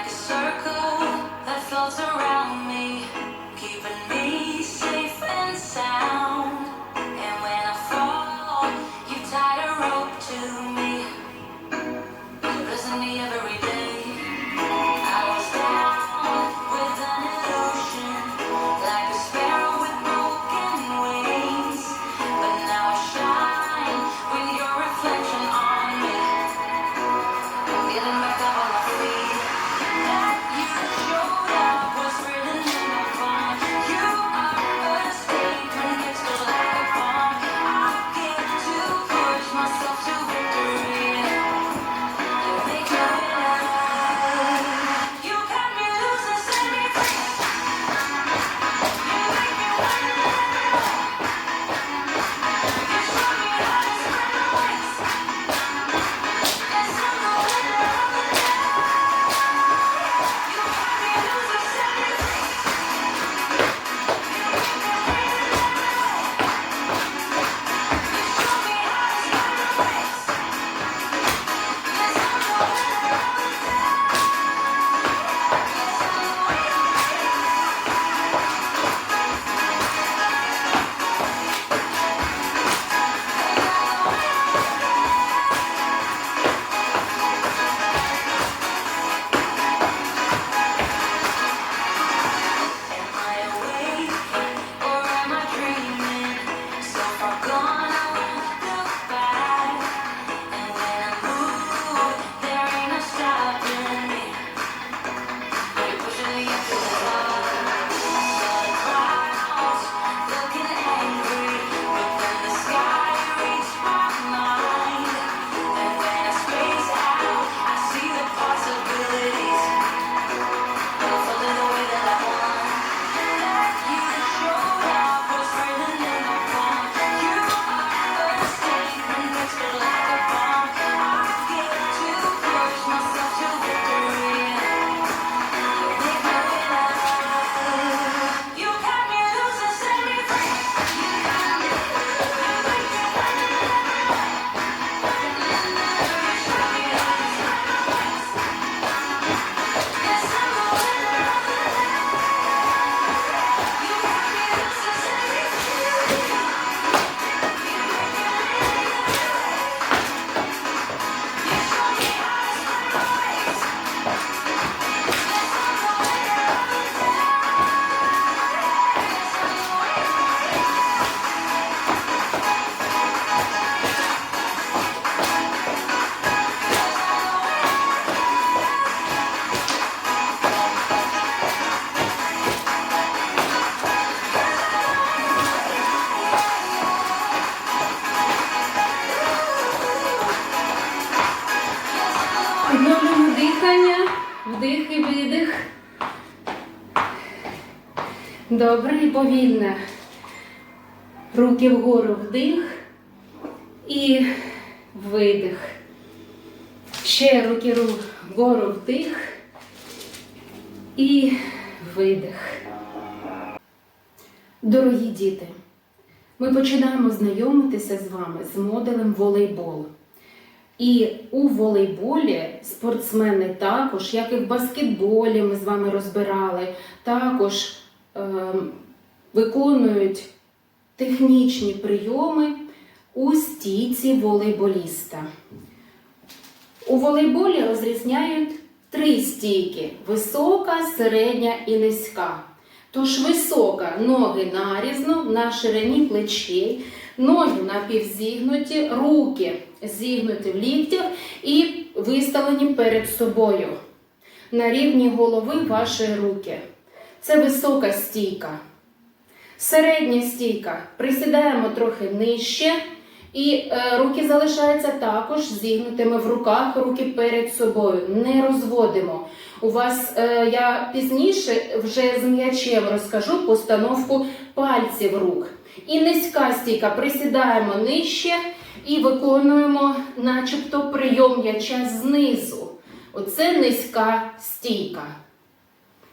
like a Добре, і повільне Руки вгору вдих і видих. Ще руки вгору вдих і видих. Дорогі діти, ми починаємо знайомитися з вами з моделем волейболу. І у волейболі спортсмени також, як і в баскетболі, ми з вами розбирали, також Ем, виконують технічні прийоми у стійці волейболіста. У волейболі розрізняють три стійки висока, середня і низька. Тож висока ноги нарізно на ширині плечей, ноги напівзігнуті, руки зігнуті в ліктях і виставлені перед собою. На рівні голови ваші руки це висока стійка. Середня стійка. Присідаємо трохи нижче. І е, руки залишаються також зігнутими в руках, руки перед собою. Не розводимо. У вас е, я пізніше вже з м'ячем розкажу постановку пальців рук. І низька стійка. Присідаємо нижче і виконуємо, начебто, прийом м'яча знизу. Оце низька стійка.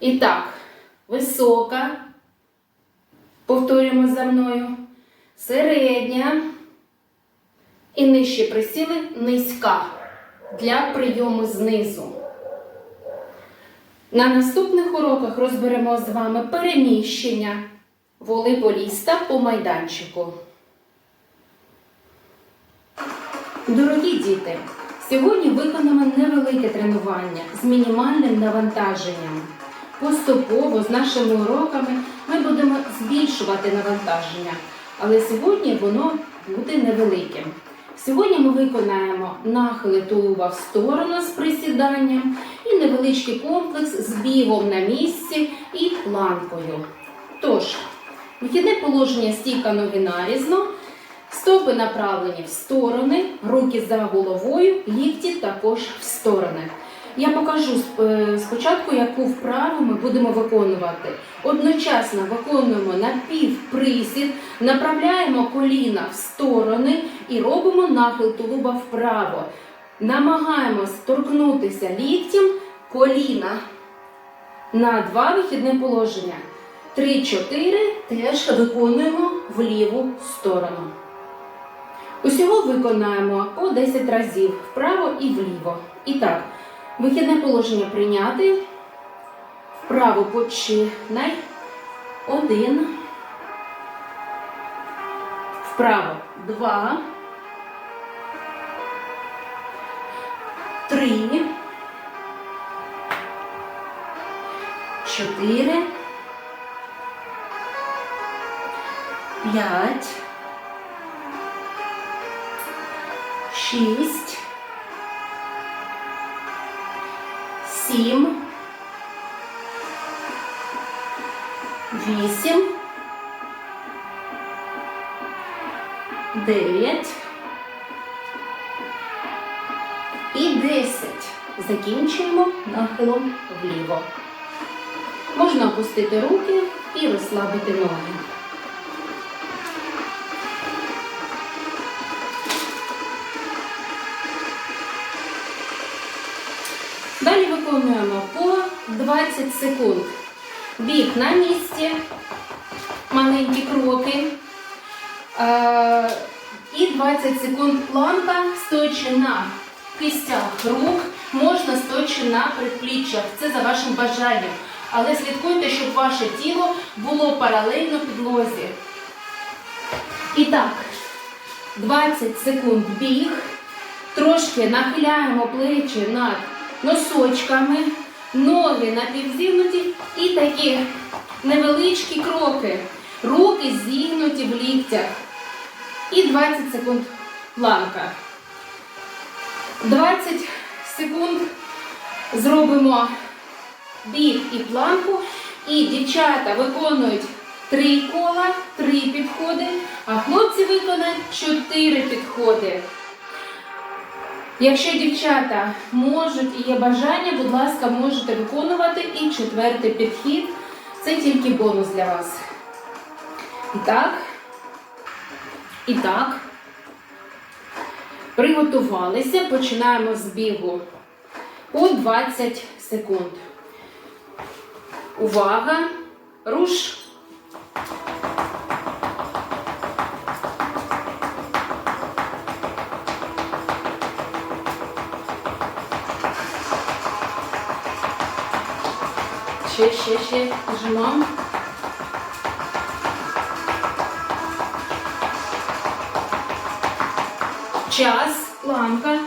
І так висока, повторюємо за мною, середня і нижче присіли низька для прийому знизу. На наступних уроках розберемо з вами переміщення волейболіста по майданчику. Дорогі діти! Сьогодні виконано невелике тренування з мінімальним навантаженням. Поступово з нашими уроками ми будемо збільшувати навантаження, але сьогодні воно буде невеликим. Сьогодні ми виконаємо нахили тулуба в сторону з присіданням і невеличкий комплекс з бігом на місці і планкою. Тож, вихідне положення стійка ноги нарізно, стопи направлені в сторони, руки за головою, лікті також в сторони. Я покажу спочатку, яку вправу ми будемо виконувати. Одночасно виконуємо напівприсід, направляємо коліна в сторони і робимо нахил тулуба вправо. Намагаємось торкнутися ліктем коліна на два вихідне положення. 3-4 теж виконуємо в ліву сторону. Усього виконаємо по 10 разів вправо і вліво. І так, вихідне положення прийняти. Вправо починай. Один. Вправо два. Три. Чотири. П'ять. Шість. Сім. Вісім. Дев'ять. І десять. Закінчуємо нахилом вліво. Можна опустити руки і розслабити ноги. Секунд. Біг на місці, маленькі кроки. Е, І 20 секунд планка, стоячи на кистях рук, можна стоячи на предпліччях. Це за вашим бажанням. Але слідкуйте, щоб ваше тіло було паралельно підлозі. І так, 20 секунд біг. Трошки нахиляємо плечі над носочками, ноги напівзігнуті і такі невеличкі кроки. Руки зігнуті в ліктях. І 20 секунд планка. 20 секунд зробимо біг і планку. І дівчата виконують три кола, три підходи, а хлопці виконають чотири підходи. Якщо дівчата можуть і є бажання, будь ласка, можете виконувати і четвертий підхід. Це тільки бонус для вас. І так. І так. Приготувалися. Починаємо з бігу по 20 секунд. Увага! Руш! Ще, ще, ще нажимаємо. Час, планка.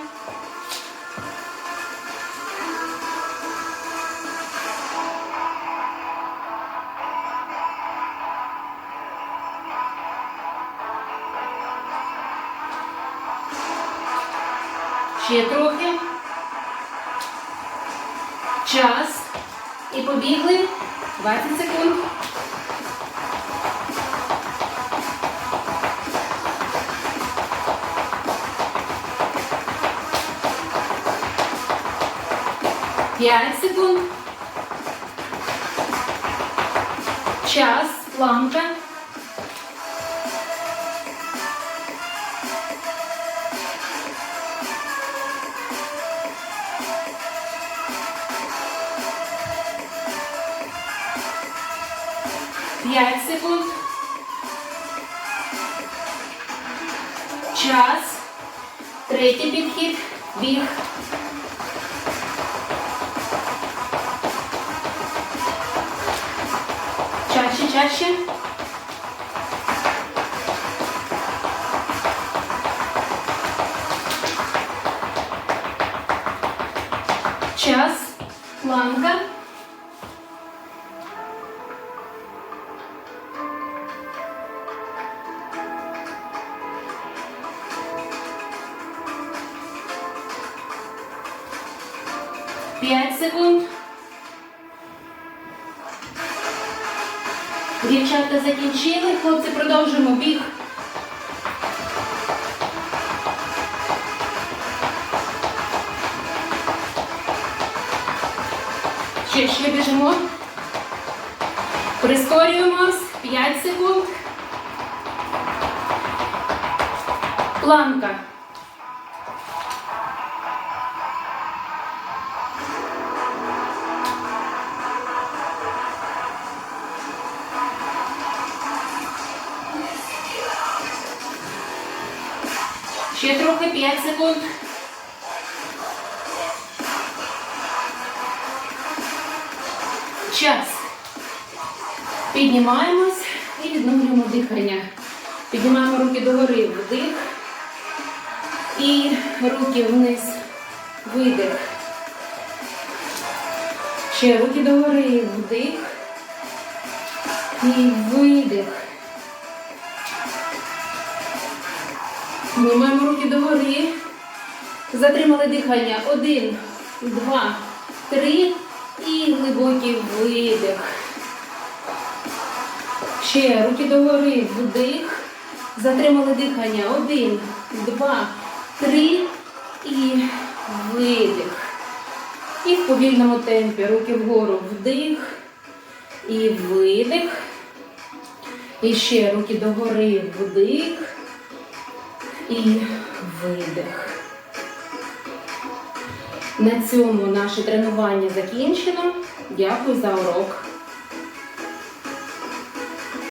Ще трохи. Час. І побігли 20 секунд. П'ять секунд. Час, планка. 5 секунд. Час. Третій підхід. Біг. Чаще, чаще. 5 секунд. Дівчата закінчили. Хлопці, продовжуємо біг. Ще ще біжимо. Прискорюємось. 5 секунд. Планка. Ще трохи 5 секунд. Час. Піднімаємось і відновлюємо дихання. Піднімаємо руки догори, вдих. І руки вниз. Видих. Ще руки догори, вдих. І видих. Піднімаємо руки догори. Затримали дихання. Один, два, три. І глибокий видих. Ще руки догори. Вдих. Затримали дихання. Один, два, три. І видих. І в повільному темпі. Руки вгору. Вдих. І видих. І ще руки догори. Вдих і видих. На цьому наше тренування закінчено. Дякую за урок.